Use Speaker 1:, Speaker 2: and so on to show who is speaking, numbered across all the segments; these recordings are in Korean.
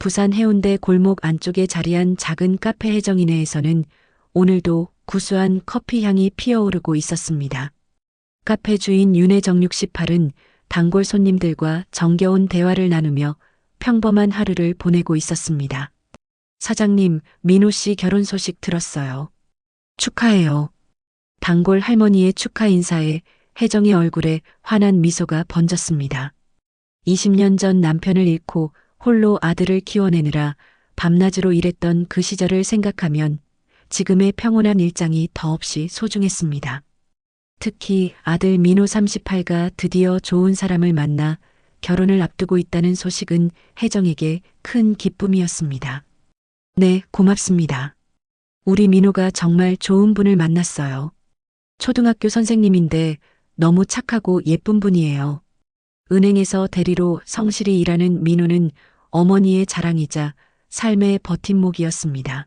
Speaker 1: 부산 해운대 골목 안쪽에 자리한 작은 카페 해정이네에서는 오늘도 구수한 커피 향이 피어오르고 있었습니다. 카페 주인 윤혜정 68은 단골 손님들과 정겨운 대화를 나누며 평범한 하루를 보내고 있었습니다. 사장님, 민호 씨 결혼 소식 들었어요. 축하해요. 단골 할머니의 축하 인사에 혜정의 얼굴에 환한 미소가 번졌습니다. 20년 전 남편을 잃고 홀로 아들을 키워내느라 밤낮으로 일했던 그 시절을 생각하면 지금의 평온한 일장이 더없이 소중했습니다. 특히 아들 민호 38가 드디어 좋은 사람을 만나 결혼을 앞두고 있다는 소식은 혜정에게 큰 기쁨이었습니다. 네, 고맙습니다. 우리 민호가 정말 좋은 분을 만났어요. 초등학교 선생님인데 너무 착하고 예쁜 분이에요. 은행에서 대리로 성실히 일하는 민호는 어머니의 자랑이자 삶의 버팀목이었습니다.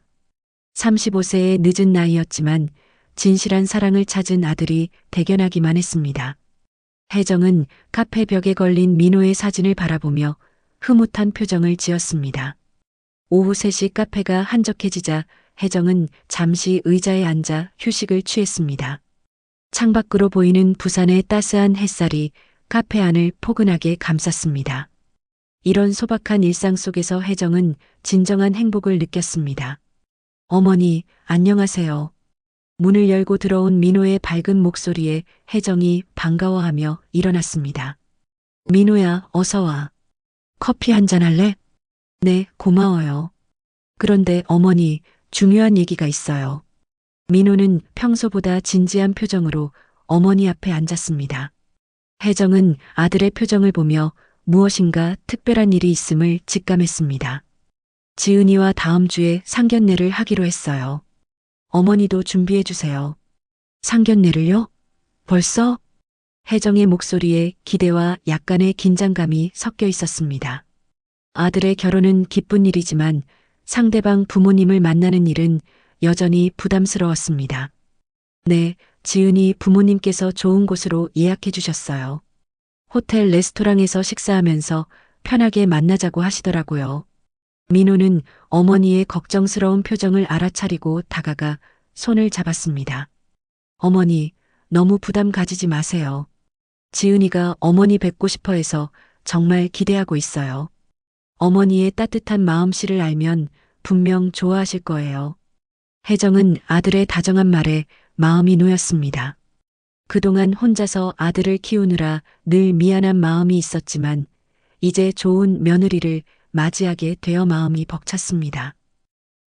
Speaker 1: 35세의 늦은 나이였지만 진실한 사랑을 찾은 아들이 대견하기만 했습니다. 혜정은 카페 벽에 걸린 민호의 사진을 바라보며 흐뭇한 표정을 지었습니다. 오후 3시 카페가 한적해지자 혜정은 잠시 의자에 앉아 휴식을 취했습니다. 창밖으로 보이는 부산의 따스한 햇살이 카페 안을 포근하게 감쌌습니다. 이런 소박한 일상 속에서 혜정은 진정한 행복을 느꼈습니다. 어머니, 안녕하세요. 문을 열고 들어온 민호의 밝은 목소리에 혜정이 반가워하며 일어났습니다. 민호야, 어서 와. 커피 한 잔 할래? 네, 고마워요. 그런데 어머니, 중요한 얘기가 있어요. 민호는 평소보다 진지한 표정으로 어머니 앞에 앉았습니다. 혜정은 아들의 표정을 보며 무엇인가 특별한 일이 있음을 직감했습니다. 지은이와 다음 주에 상견례를 하기로 했어요. 어머니도 준비해 주세요. 상견례를요? 벌써? 혜정의 목소리에 기대와 약간의 긴장감이 섞여 있었습니다. 아들의 결혼은 기쁜 일이지만 상대방 부모님을 만나는 일은 여전히 부담스러웠습니다. 네, 지은이 부모님께서 좋은 곳으로 예약해 주셨어요. 호텔 레스토랑에서 식사하면서 편하게 만나자고 하시더라고요. 민호는 어머니의 걱정스러운 표정을 알아차리고 다가가 손을 잡았습니다. 어머니, 너무 부담 가지지 마세요. 지은이가 어머니 뵙고 싶어 해서 정말 기대하고 있어요. 어머니의 따뜻한 마음씨를 알면 분명 좋아하실 거예요. 혜정은 아들의 다정한 말에 마음이 놓였습니다. 그동안 혼자서 아들을 키우느라 늘 미안한 마음이 있었지만 이제 좋은 며느리를 맞이하게 되어 마음이 벅찼습니다.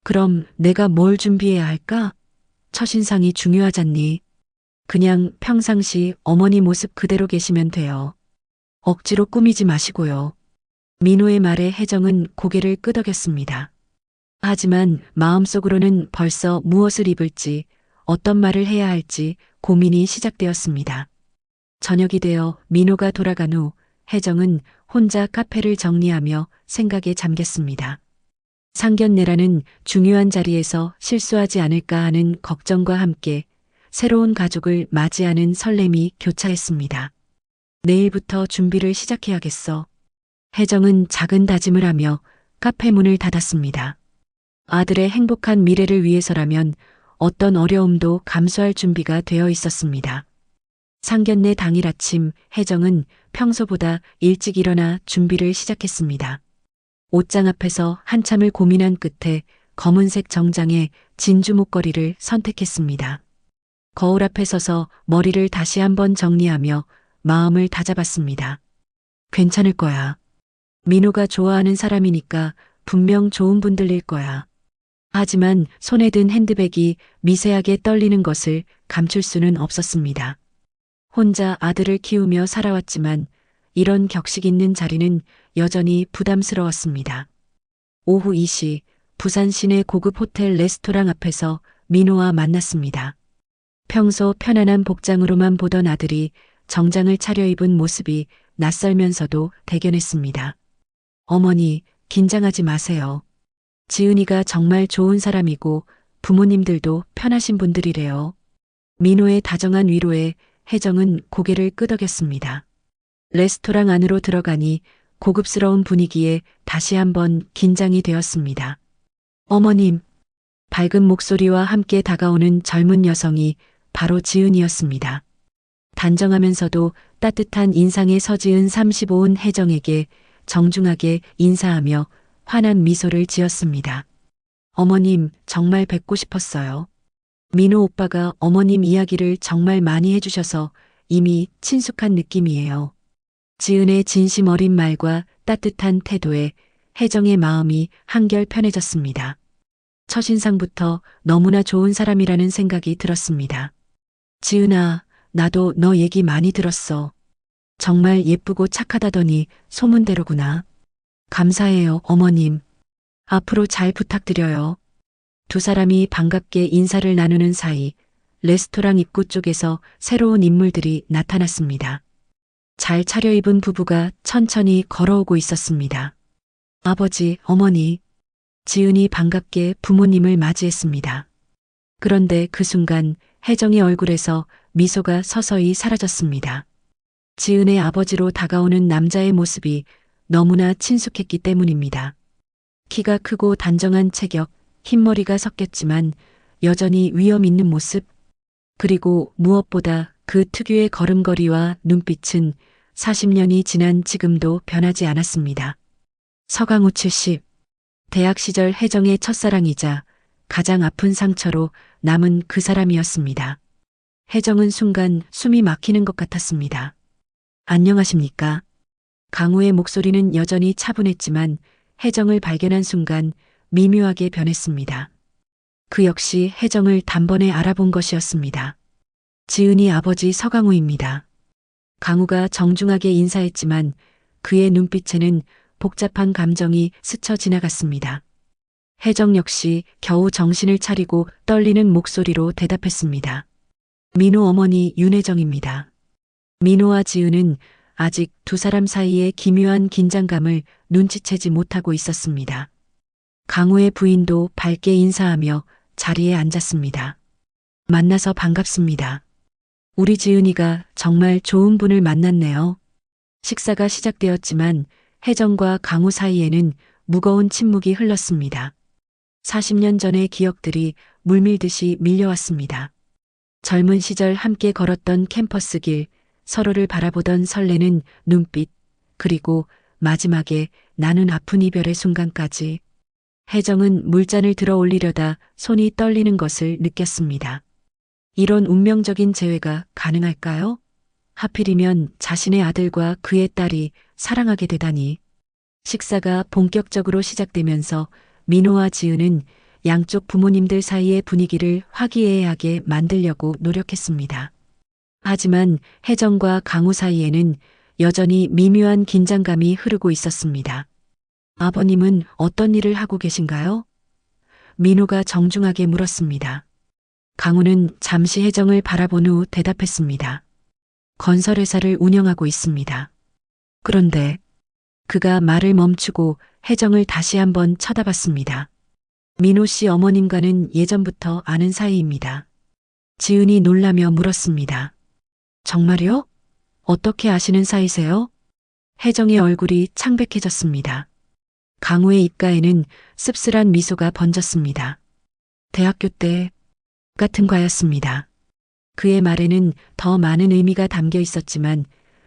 Speaker 1: 그럼 내가 뭘 준비해야 할까? 첫인상이 중요하잖니. 그냥 평상시 어머니 모습 그대로 계시면 돼요. 억지로 꾸미지 마시고요. 민호의 말에 혜정은 고개를 끄덕였습니다. 하지만 마음속으로는 벌써 무엇을 입을지 어떤 말을 해야 할지 고민이 시작되었습니다. 저녁이 되어 민호가 돌아간 후 혜정은 혼자 카페를 정리하며 생각에 잠겼습니다. 상견례라는 중요한 자리에서 실수하지 않을까 하는 걱정과 함께 새로운 가족을 맞이하는 설렘이 교차했습니다. 내일부터 준비를 시작해야겠어. 혜정은 작은 다짐을 하며 카페 문을 닫았습니다. 아들의 행복한 미래를 위해서라면 어떤 어려움도 감수할 준비가 되어 있었습니다. 상견례 당일 아침 혜정은 평소보다 일찍 일어나 준비를 시작했습니다. 옷장 앞에서 한참을 고민한 끝에 검은색 정장에 진주 목걸이를 선택했습니다. 거울 앞에 서서 머리를 다시 한번 정리하며 마음을 다잡았습니다. 괜찮을 거야. 민호가 좋아하는 사람이니까 분명 좋은 분 들릴 거야. 하지만 손에 든 핸드백이 미세하게 떨리는 것을 감출 수는 없었습니다. 혼자 아들을 키우며 살아왔지만 이런 격식 있는 자리는 여전히 부담스러웠습니다. 오후 2시 부산 시내 고급 호텔 레스토랑 앞에서 민호와 만났습니다. 평소 편안한 복장으로만 보던 아들이 정장을 차려입은 모습이 낯설면서도 대견했습니다. 어머니, 긴장하지 마세요. 지은이가 정말 좋은 사람이고 부모님들도 편하신 분들이래요. 민호의 다정한 위로에 혜정은 고개를 끄덕였습니다. 레스토랑 안으로 들어가니 고급스러운 분위기에 다시 한번 긴장이 되었습니다. 어머님, 밝은 목소리와 함께 다가오는 젊은 여성이 바로 지은이었습니다. 단정하면서도 따뜻한 인상의 서지은 35은 혜정에게 정중하게 인사하며 환한 미소를 지었습니다. 어머님, 정말 뵙고 싶었어요. 민호 오빠가 어머님 이야기를 정말 많이 해주셔서 이미 친숙한 느낌이에요. 지은의 진심 어린 말과 따뜻한 태도에 혜정의 마음이 한결 편해졌습니다. 첫인상부터 너무나 좋은 사람이라는 생각이 들었습니다. 지은아, 나도 너 얘기 많이 들었어. 정말 예쁘고 착하다더니 소문대로구나. 감사해요, 어머님. 앞으로 잘 부탁드려요. 두 사람이 반갑게 인사를 나누는 사이 레스토랑 입구 쪽에서 새로운 인물들이 나타났습니다. 잘 차려입은 부부가 천천히 걸어오고 있었습니다. 아버지, 어머니, 지은이 반갑게 부모님을 맞이했습니다. 그런데 그 순간 혜정의 얼굴에서 미소가 서서히 사라졌습니다. 지은의 아버지로 다가오는 남자의 모습이 너무나 친숙했기 때문입니다. 키가 크고 단정한 체격, 흰머리가 섞였지만 여전히 위험 있는 모습, 그리고 무엇보다 그 특유의 걸음걸이와 눈빛은 40년이 지난 지금도 변하지 않았습니다. 서강우 70. 대학 시절 혜정의 첫사랑이자 가장 아픈 상처로 남은 그 사람이었습니다. 혜정은 순간 숨이 막히는 것 같았습니다. 안녕하십니까? 강우의 목소리는 여전히 차분했지만 혜정을 발견한 순간 미묘하게 변했습니다. 그 역시 혜정을 단번에 알아본 것이었습니다. 지은이 아버지 서강우입니다. 강우가 정중하게 인사했지만 그의 눈빛에는 복잡한 감정이 스쳐 지나갔습니다. 혜정 역시 겨우 정신을 차리고 떨리는 목소리로 대답했습니다. 민호 어머니 윤혜정입니다. 민호와 지은은 아직 두 사람 사이의 기묘한 긴장감을 눈치채지 못하고 있었습니다. 강우의 부인도 밝게 인사하며 자리에 앉았습니다. 만나서 반갑습니다. 우리 지은이가 정말 좋은 분을 만났네요. 식사가 시작되었지만 혜정과 강우 사이에는 무거운 침묵이 흘렀습니다. 40년 전의 기억들이 물밀듯이 밀려왔습니다. 젊은 시절 함께 걸었던 캠퍼스 길, 서로를 바라보던 설레는 눈빛, 그리고 마지막에 나는 아픈 이별의 순간까지 혜정은 물잔을 들어 올리려다 손이 떨리는 것을 느꼈습니다. 이런 운명적인 재회가 가능할까요? 하필이면 자신의 아들과 그의 딸이 사랑하게 되다니. 식사가 본격적으로 시작되면서 민호와 지은은 양쪽 부모님들 사이의 분위기를 화기애애하게 만들려고 노력했습니다. 하지만 혜정과 강우 사이에는 여전히 미묘한 긴장감이 흐르고 있었습니다. 아버님은 어떤 일을 하고 계신가요? 민호가 정중하게 물었습니다. 강우는 잠시 혜정을 바라본 후 대답했습니다. 건설회사를 운영하고 있습니다. 그런데 그가 말을 멈추고 혜정을 다시 한번 쳐다봤습니다. 민호 씨 어머님과는 예전부터 아는 사이입니다. 지은이 놀라며 물었습니다. 정말요? 어떻게 아시는 사이세요? 혜정의 얼굴이 창백해졌습니다. 강우의 입가에는 씁쓸한 미소가 번졌습니다. 대학교 때 같은 과였습니다. 그의 말에는 더 많은 의미가 담겨 있었지만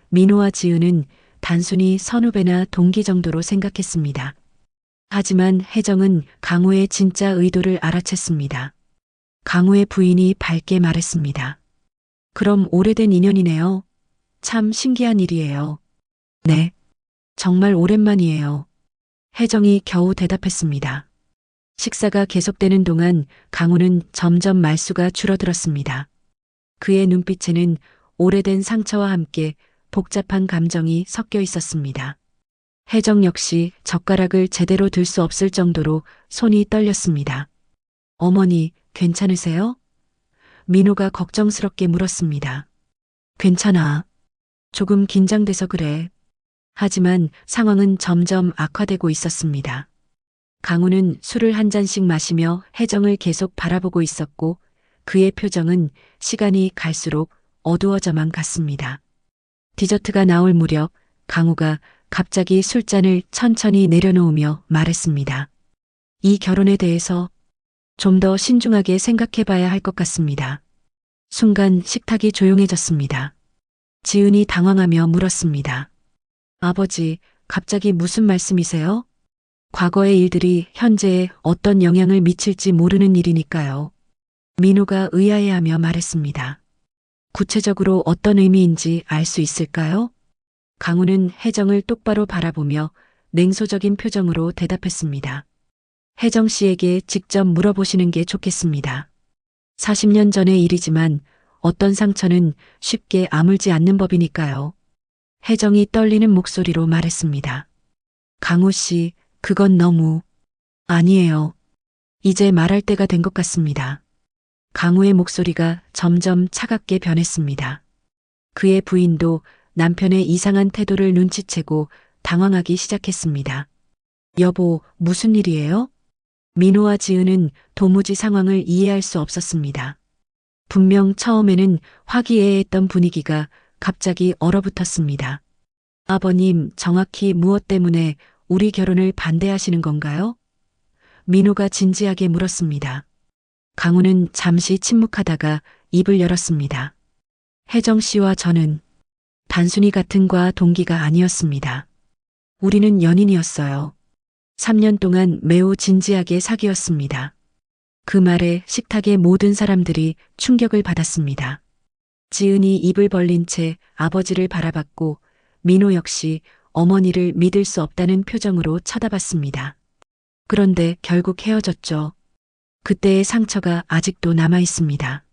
Speaker 1: 민호와 지은은 단순히 선후배나 동기 정도로 생각했습니다. 하지만 혜정은 강우의 진짜 의도를 알아챘습니다. 강우의 부인이 밝게 말했습니다. 그럼 오래된 인연이네요. 참 신기한 일이에요. 네. 정말 오랜만이에요. 혜정이 겨우 대답했습니다. 식사가 계속되는 동안 강우는 점점 말수가 줄어들었습니다. 그의 눈빛에는 오래된 상처와 함께 복잡한 감정이 섞여 있었습니다. 혜정 역시 젓가락을 제대로 들 수 없을 정도로 손이 떨렸습니다. 어머니, 괜찮으세요? 민호가 걱정스럽게 물었습니다. 괜찮아. 조금 긴장돼서 그래. 하지만 상황은 점점 악화되고 있었습니다. 강우는 술을 한 잔씩 마시며 혜정을 계속 바라보고 있었고 그의 표정은 시간이 갈수록 어두워져만 갔습니다. 디저트가 나올 무렵 강우가 갑자기 술잔을 천천히 내려놓으며 말했습니다. 이 결혼에 대해서 좀 더 신중하게 생각해 봐야 할 것 같습니다. 순간 식탁이 조용해졌습니다. 지은이 당황하며 물었습니다. 아버지, 갑자기 무슨 말씀이세요? 과거의 일들이 현재에 어떤 영향을 미칠지 모르는 일이니까요. 민호가 의아해하며 말했습니다. 구체적으로 어떤 의미인지 알 수 있을까요? 강우는 혜정을 똑바로 바라보며 냉소적인 표정으로 대답했습니다. 혜정 씨에게 직접 물어보시는 게 좋겠습니다. 40년 전의 일이지만 어떤 상처는 쉽게 아물지 않는 법이니까요. 혜정이 떨리는 목소리로 말했습니다. 강우 씨, 그건 너무 아니에요. 이제 말할 때가 된 것 같습니다. 강우의 목소리가 점점 차갑게 변했습니다. 그의 부인도 남편의 이상한 태도를 눈치채고 당황하기 시작했습니다. 여보, 무슨 일이에요? 민호와 지은은 도무지 상황을 이해할 수 없었습니다. 분명 처음에는 화기애애했던 분위기가 갑자기 얼어붙었습니다. 아버님, 정확히 무엇 때문에 우리 결혼을 반대하시는 건가요? 민호가 진지하게 물었습니다. 강우는 잠시 침묵하다가 입을 열었습니다. 혜정 씨와 저는 단순히 같은 과 동기가 아니었습니다. 우리는 연인이었어요. 3년 동안 매우 진지하게 사귀었습니다. 그 말에 식탁의 모든 사람들이 충격을 받았습니다. 지은이 입을 벌린 채 아버지를 바라봤고 민호 역시 어머니를 믿을 수 없다는 표정으로 쳐다봤습니다. 그런데 결국 헤어졌죠. 그때의 상처가 아직도 남아 있습니다.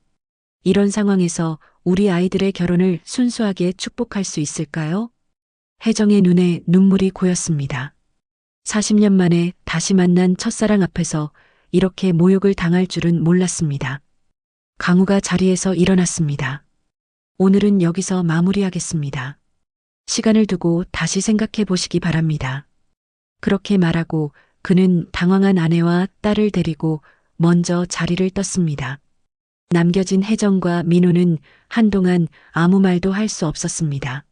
Speaker 1: 이런 상황에서 우리 아이들의 결혼을 순수하게 축복할 수 있을까요? 혜정의 눈에 눈물이 고였습니다. 40년 만에 다시 만난 첫사랑 앞에서 이렇게 모욕을 당할 줄은 몰랐습니다. 강우가 자리에서 일어났습니다. 오늘은 여기서 마무리하겠습니다. 시간을 두고 다시 생각해 보시기 바랍니다. 그렇게 말하고 그는 당황한 아내와 딸을 데리고 먼저 자리를 떴습니다. 남겨진 혜정과 민호는 한동안 아무 말도 할 수 없었습니다.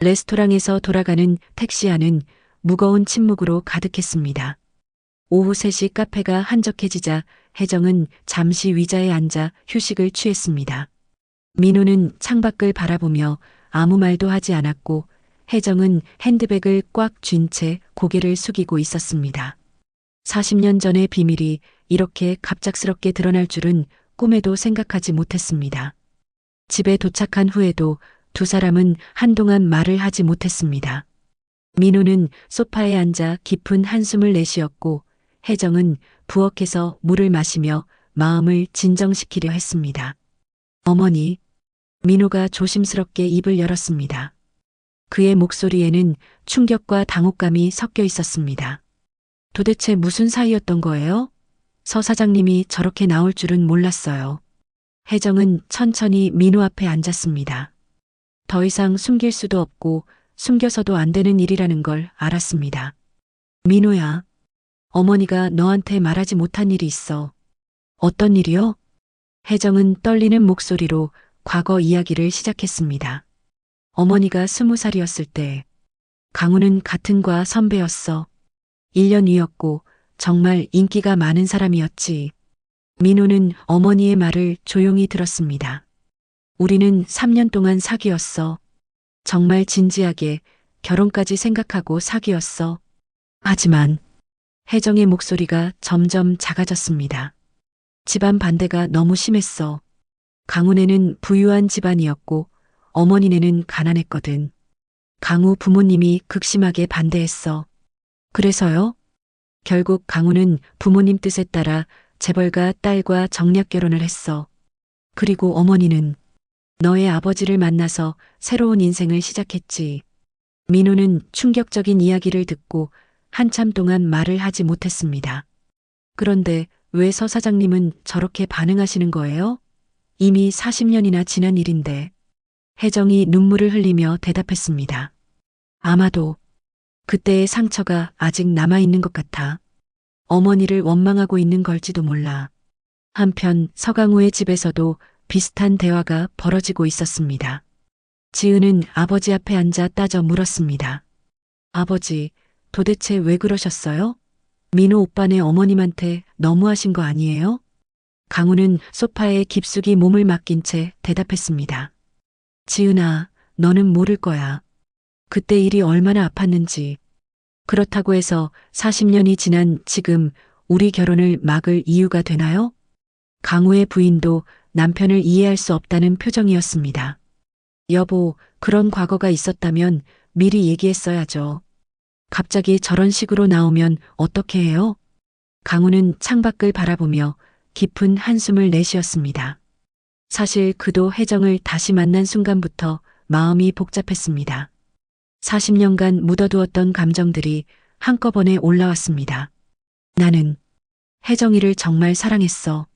Speaker 1: 레스토랑에서 돌아가는 택시 안은 무거운 침묵으로 가득했습니다. 오후 3시 카페가 한적해지자 혜정은 잠시 의자에 앉아 휴식을 취했습니다. 민호는 창밖을 바라보며 아무 말도 하지 않았고 혜정은 핸드백을 꽉 쥔 채 고개를 숙이고 있었습니다. 40년 전의 비밀이 이렇게 갑작스럽게 드러날 줄은 꿈에도 생각하지 못했습니다. 집에 도착한 후에도 두 사람은 한동안 말을 하지 못했습니다. 민호는 소파에 앉아 깊은 한숨을 내쉬었고 혜정은 부엌에서 물을 마시며 마음을 진정시키려 했습니다. 어머니, 민호가 조심스럽게 입을 열었습니다. 그의 목소리에는 충격과 당혹감이 섞여 있었습니다. 도대체 무슨 사이였던 거예요? 서 사장님이 저렇게 나올 줄은 몰랐어요. 혜정은 천천히 민호 앞에 앉았습니다. 더 이상 숨길 수도 없고 숨겨서도 안 되는 일이라는 걸 알았습니다. 민호야, 어머니가 너한테 말하지 못한 일이 있어. 어떤 일이요? 혜정은 떨리는 목소리로 과거 이야기를 시작했습니다. 어머니가 스무 살이었을 때 강우는 같은 과 선배였어. 1년 위였고 정말 인기가 많은 사람이었지. 민호는 어머니의 말을 조용히 들었습니다. 우리는 3년 동안 사귀었어. 정말 진지하게 결혼까지 생각하고 사귀었어. 하지만 혜정의 목소리가 점점 작아졌습니다. 집안 반대가 너무 심했어. 강훈에는 부유한 집안이었고 어머니네는 가난했거든. 강우 부모님이 극심하게 반대했어. 그래서요? 결국 강우는 부모님 뜻에 따라 재벌가 딸과 정략 결혼을 했어. 그리고 어머니는 너의 아버지를 만나서 새로운 인생을 시작했지. 민호는 충격적인 이야기를 듣고 한참 동안 말을 하지 못했습니다. 그런데 왜 서 사장님은 저렇게 반응하시는 거예요? 이미 40년이나 지난 일인데. 혜정이 눈물을 흘리며 대답했습니다. 아마도 그때의 상처가 아직 남아있는 것 같아. 어머니를 원망하고 있는 걸지도 몰라. 한편 서강우의 집에서도 비슷한 대화가 벌어지고 있었습니다. 지은은 아버지 앞에 앉아 따져 물었습니다. 아버지, 도대체 왜 그러셨어요? 민호 오빠네 어머님한테 너무하신 거 아니에요? 강우는 소파에 깊숙이 몸을 맡긴 채 대답했습니다. 지은아, 너는 모를 거야. 그때 일이 얼마나 아팠는지. 그렇다고 해서 40년이 지난 지금 우리 결혼을 막을 이유가 되나요? 강우의 부인도 남편을 이해할 수 없다는 표정이었습니다. 여보, 그런 과거가 있었다면 미리 얘기했어야죠. 갑자기 저런 식으로 나오면 어떻게 해요? 강우는 창밖을 바라보며 깊은 한숨을 내쉬었습니다. 사실 그도 혜정을 다시 만난 순간부터 마음이 복잡했습니다. 40년간 묻어두었던 감정들이 한꺼번에 올라왔습니다. 나는 혜정이를 정말 사랑했어.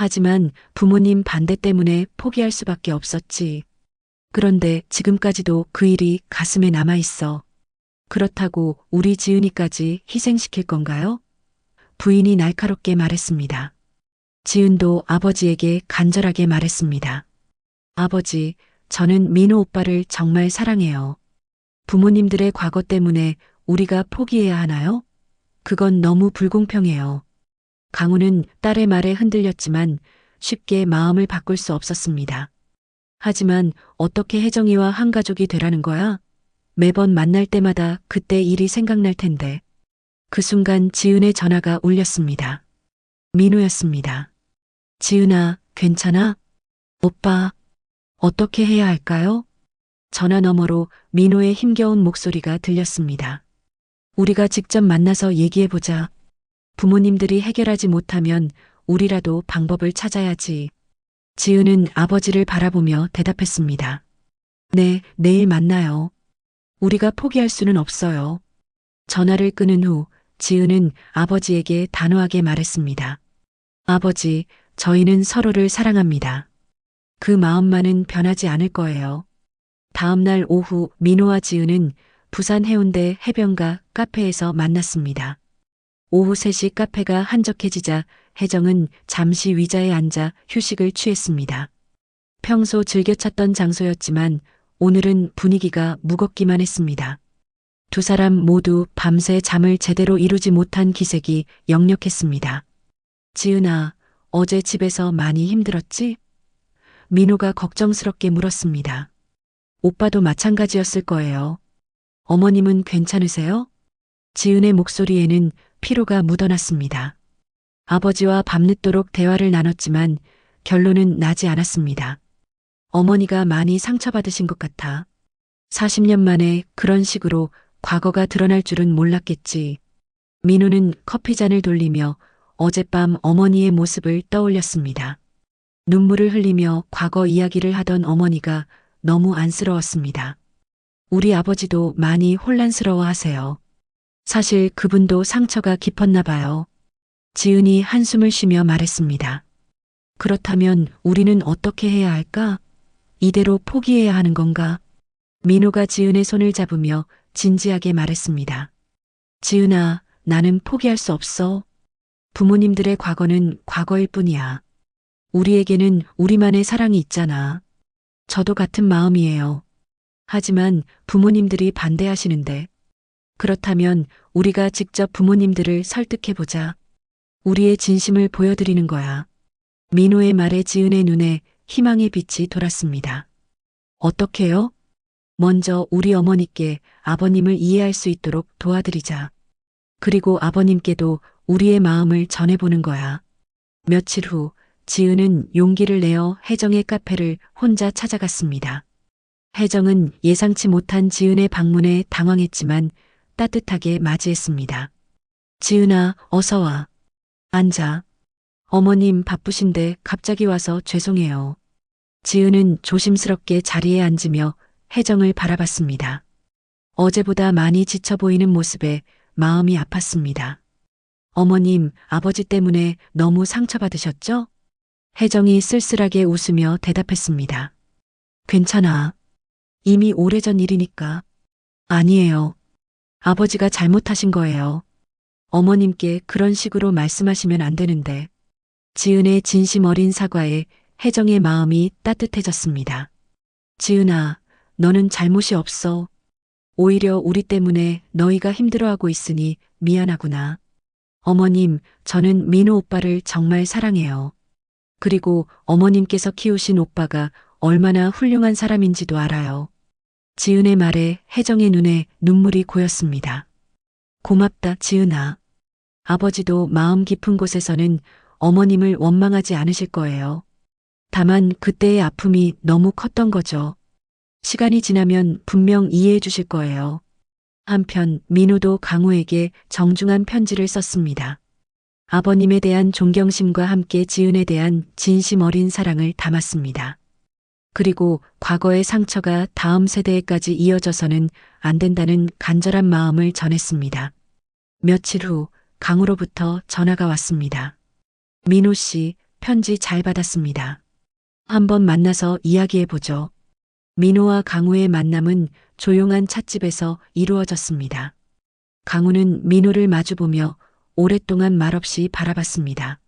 Speaker 1: 하지만 부모님 반대 때문에 포기할 수밖에 없었지. 그런데 지금까지도 그 일이 가슴에 남아 있어. 그렇다고 우리 지은이까지 희생시킬 건가요? 부인이 날카롭게 말했습니다. 지은도 아버지에게 간절하게 말했습니다. 아버지, 저는 민호 오빠를 정말 사랑해요. 부모님들의 과거 때문에 우리가 포기해야 하나요? 그건 너무 불공평해요. 강우는 딸의 말에 흔들렸지만 쉽게 마음을 바꿀 수 없었습니다. 하지만 어떻게 혜정이와 한 가족이 되라는 거야? 매번 만날 때마다 그때 일이 생각날 텐데. 그 순간 지은의 전화가 울렸습니다. 민호였습니다. 지은아, 괜찮아? 오빠, 어떻게 해야 할까요? 전화 너머로 민호의 힘겨운 목소리가 들렸습니다. 우리가 직접 만나서 얘기해보자. 부모님들이 해결하지 못하면 우리라도 방법을 찾아야지. 지은은 아버지를 바라보며 대답했습니다. 네, 내일 만나요. 우리가 포기할 수는 없어요. 전화를 끊은 후 지은은 아버지에게 단호하게 말했습니다. 아버지, 저희는 서로를 사랑합니다. 그 마음만은 변하지 않을 거예요. 다음 날 오후 민호와 지은은 부산 해운대 해변가 카페에서 만났습니다. 오후 3시 카페가 한적해지자 혜정은 잠시 위자에 앉아 휴식을 취했습니다. 평소 즐겨 찾던 장소였지만 오늘은 분위기가 무겁기만 했습니다. 두 사람 모두 밤새 잠을 제대로 이루지 못한 기색이 역력했습니다. 지은아, 어제 집에서 많이 힘들었지? 민호가 걱정스럽게 물었습니다. 오빠도 마찬가지였을 거예요. 어머님은 괜찮으세요? 지은의 목소리에는 피로가 묻어났습니다. 아버지와 밤늦도록 대화를 나눴지만 결론은 나지 않았습니다. 어머니가 많이 상처받으신 것 같아. 40년 만에 그런 식으로 과거가 드러날 줄은 몰랐겠지. 민우는 커피잔을 돌리며 어젯밤 어머니의 모습을 떠올렸습니다. 눈물을 흘리며 과거 이야기를 하던 어머니가 너무 안쓰러웠습니다. 우리 아버지도 많이 혼란스러워 하세요. 사실 그분도 상처가 깊었나 봐요. 지은이 한숨을 쉬며 말했습니다. 그렇다면 우리는 어떻게 해야 할까? 이대로 포기해야 하는 건가? 민호가 지은의 손을 잡으며 진지하게 말했습니다. 지은아, 나는 포기할 수 없어. 부모님들의 과거는 과거일 뿐이야. 우리에게는 우리만의 사랑이 있잖아. 저도 같은 마음이에요. 하지만 부모님들이 반대하시는데. 그렇다면 우리가 직접 부모님들을 설득해보자. 우리의 진심을 보여드리는 거야. 민호의 말에 지은의 눈에 희망의 빛이 돌았습니다. 어떻게요? 먼저 우리 어머니께 아버님을 이해할 수 있도록 도와드리자. 그리고 아버님께도 우리의 마음을 전해보는 거야. 며칠 후 지은은 용기를 내어 혜정의 카페를 혼자 찾아갔습니다. 혜정은 예상치 못한 지은의 방문에 당황했지만 따뜻하게 맞이했습니다. 지은아, 어서 와. 앉아. 어머님 바쁘신데 갑자기 와서 죄송해요. 지은은 조심스럽게 자리에 앉으며 혜정을 바라봤습니다. 어제보다 많이 지쳐 보이는 모습에 마음이 아팠습니다. 어머님, 아버지 때문에 너무 상처받으셨죠? 혜정이 쓸쓸하게 웃으며 대답했습니다. 괜찮아. 이미 오래전 일이니까. 아니에요. 아버지가 잘못하신 거예요. 어머님께 그런 식으로 말씀하시면 안 되는데. 지은의 진심 어린 사과에 혜정의 마음이 따뜻해졌습니다. 지은아, 너는 잘못이 없어. 오히려 우리 때문에 너희가 힘들어하고 있으니 미안하구나. 어머님, 저는 민호 오빠를 정말 사랑해요. 그리고 어머님께서 키우신 오빠가 얼마나 훌륭한 사람인지도 알아요. 지은의 말에 혜정의 눈에 눈물이 고였습니다. 고맙다, 지은아. 아버지도 마음 깊은 곳에서는 어머님을 원망하지 않으실 거예요. 다만 그때의 아픔이 너무 컸던 거죠. 시간이 지나면 분명 이해해 주실 거예요. 한편 민호도 강우에게 정중한 편지를 썼습니다. 아버님에 대한 존경심과 함께 지은에 대한 진심 어린 사랑을 담았습니다. 그리고 과거의 상처가 다음 세대에까지 이어져서는 안 된다는 간절한 마음을 전했습니다. 며칠 후 강우로부터 전화가 왔습니다. 민호 씨, 편지 잘 받았습니다. 한번 만나서 이야기해 보죠. 민호와 강우의 만남은 조용한 찻집에서 이루어졌습니다. 강우는 민호를 마주보며 오랫동안 말없이 바라봤습니다.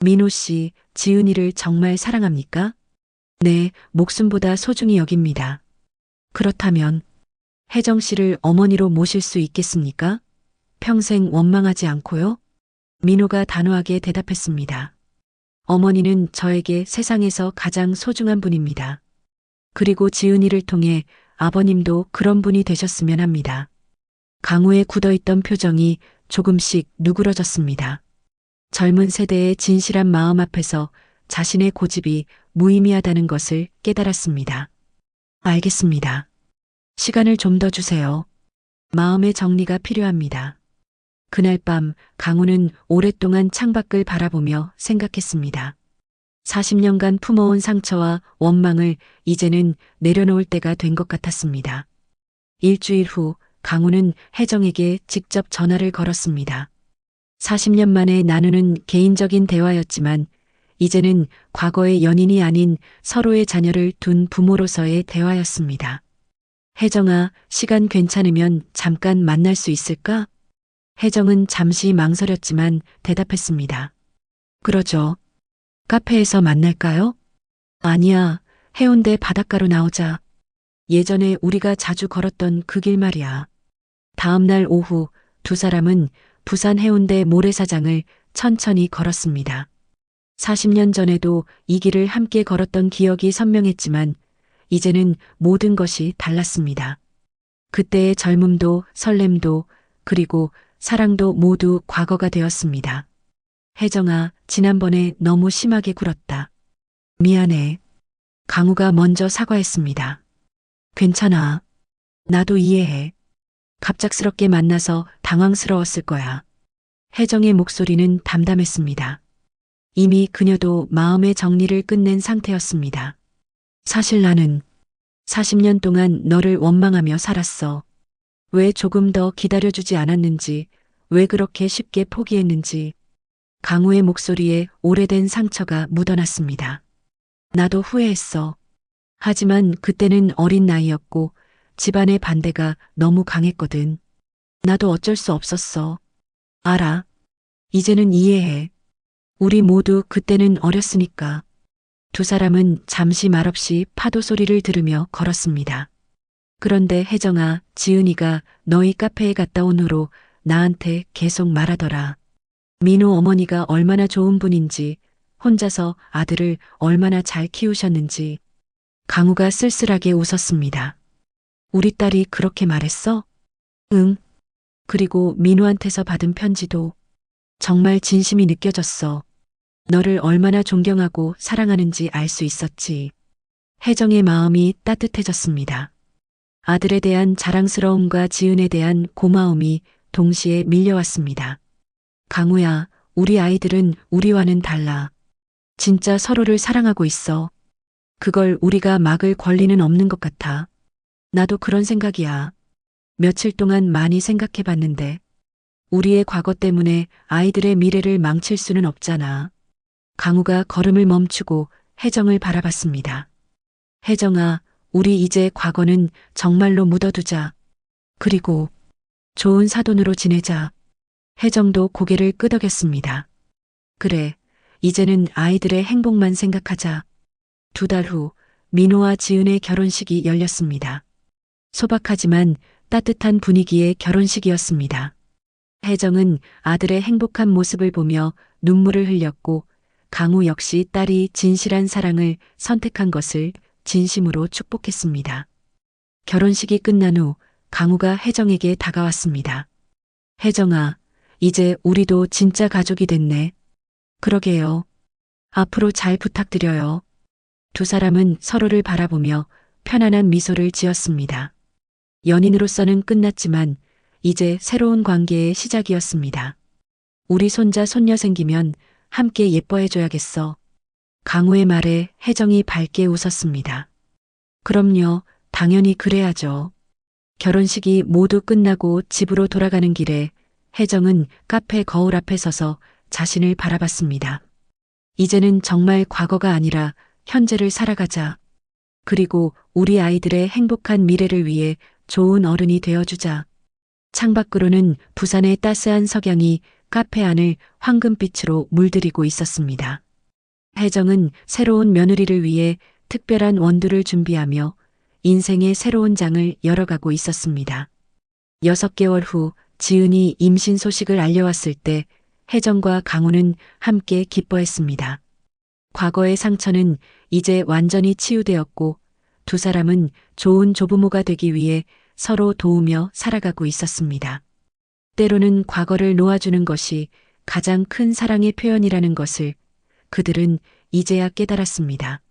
Speaker 1: 민호 씨, 지은이를 정말 사랑합니까? 네, 목숨보다 소중히 여깁니다. 그렇다면 혜정 씨를 어머니로 모실 수 있겠습니까? 평생 원망하지 않고요? 민호가 단호하게 대답했습니다. 어머니는 저에게 세상에서 가장 소중한 분입니다. 그리고 지은이를 통해 아버님도 그런 분이 되셨으면 합니다. 강우의 굳어있던 표정이 조금씩 누그러졌습니다. 젊은 세대의 진실한 마음 앞에서 자신의 고집이 무의미하다는 것을 깨달았습니다. 알겠습니다. 시간을 좀 더 주세요. 마음의 정리가 필요합니다. 그날 밤 강우는 오랫동안 창밖을 바라보며 생각했습니다. 40년간 품어온 상처와 원망을 이제는 내려놓을 때가 된 것 같았습니다. 일주일 후 강우는 혜정에게 직접 전화를 걸었습니다. 40년 만에 나누는 개인적인 대화였지만 이제는 과거의 연인이 아닌 서로의 자녀를 둔 부모로서의 대화였습니다. 혜정아, 시간 괜찮으면 잠깐 만날 수 있을까? 혜정은 잠시 망설였지만 대답했습니다. 그러죠. 카페에서 만날까요? 아니야. 해운대 바닷가로 나오자. 예전에 우리가 자주 걸었던 그 길 말이야. 다음 날 오후 두 사람은 부산 해운대 모래사장을 천천히 걸었습니다. 40년 전에도 이 길을 함께 걸었던 기억이 선명했지만 이제는 모든 것이 달랐습니다. 그때의 젊음도 설렘도 그리고 사랑도 모두 과거가 되었습니다. 혜정아, 지난번에 너무 심하게 굴었다. 미안해. 강우가 먼저 사과했습니다. 괜찮아. 나도 이해해. 갑작스럽게 만나서 당황스러웠을 거야. 혜정의 목소리는 담담했습니다. 이미 그녀도 마음의 정리를 끝낸 상태였습니다. 사실 나는 40년 동안 너를 원망하며 살았어. 왜 조금 더 기다려주지 않았는지, 왜 그렇게 쉽게 포기했는지, 강우의 목소리에 오래된 상처가 묻어났습니다. 나도 후회했어. 하지만 그때는 어린 나이였고 집안의 반대가 너무 강했거든. 나도 어쩔 수 없었어. 알아. 이제는 이해해. 우리 모두 그때는 어렸으니까. 두 사람은 잠시 말없이 파도 소리를 들으며 걸었습니다. 그런데 혜정아, 지은이가 너희 카페에 갔다 온 후로 나한테 계속 말하더라. 민호 어머니가 얼마나 좋은 분인지, 혼자서 아들을 얼마나 잘 키우셨는지. 강우가 쓸쓸하게 웃었습니다. 우리 딸이 그렇게 말했어? 응. 그리고 민호한테서 받은 편지도 정말 진심이 느껴졌어. 너를 얼마나 존경하고 사랑하는지 알 수 있었지. 혜정의 마음이 따뜻해졌습니다. 아들에 대한 자랑스러움과 지은에 대한 고마움이 동시에 밀려왔습니다. 강우야, 우리 아이들은 우리와는 달라. 진짜 서로를 사랑하고 있어. 그걸 우리가 막을 권리는 없는 것 같아. 나도 그런 생각이야. 며칠 동안 많이 생각해 봤는데, 우리의 과거 때문에 아이들의 미래를 망칠 수는 없잖아. 강우가 걸음을 멈추고 혜정을 바라봤습니다. 혜정아, 우리 이제 과거는 정말로 묻어두자. 그리고 좋은 사돈으로 지내자. 혜정도 고개를 끄덕였습니다. 그래, 이제는 아이들의 행복만 생각하자. 두 달 후 민호와 지은의 결혼식이 열렸습니다. 소박하지만 따뜻한 분위기의 결혼식이었습니다. 혜정은 아들의 행복한 모습을 보며 눈물을 흘렸고 강우 역시 딸이 진실한 사랑을 선택한 것을 진심으로 축복했습니다. 결혼식이 끝난 후 강우가 혜정에게 다가왔습니다. 혜정아, 이제 우리도 진짜 가족이 됐네. 그러게요. 앞으로 잘 부탁드려요. 두 사람은 서로를 바라보며 편안한 미소를 지었습니다. 연인으로서는 끝났지만 이제 새로운 관계의 시작이었습니다. 우리 손자 손녀 생기면 함께 예뻐해줘야겠어. 강우의 말에 혜정이 밝게 웃었습니다. 그럼요, 당연히 그래야죠. 결혼식이 모두 끝나고 집으로 돌아가는 길에 혜정은 카페 거울 앞에 서서 자신을 바라봤습니다. 이제는 정말 과거가 아니라 현재를 살아가자. 그리고 우리 아이들의 행복한 미래를 위해 좋은 어른이 되어주자. 창밖으로는 부산의 따스한 석양이 카페 안을 황금빛으로 물들이고 있었습니다. 혜정은 새로운 며느리를 위해 특별한 원두를 준비하며 인생의 새로운 장을 열어가고 있었습니다. 여섯 개월 후 지은이 임신 소식을 알려왔을 때 혜정과 강우는 함께 기뻐했습니다. 과거의 상처는 이제 완전히 치유되었고 두 사람은 좋은 조부모가 되기 위해 서로 도우며 살아가고 있었습니다. 때로는 과거를 놓아주는 것이 가장 큰 사랑의 표현이라는 것을 그들은 이제야 깨달았습니다.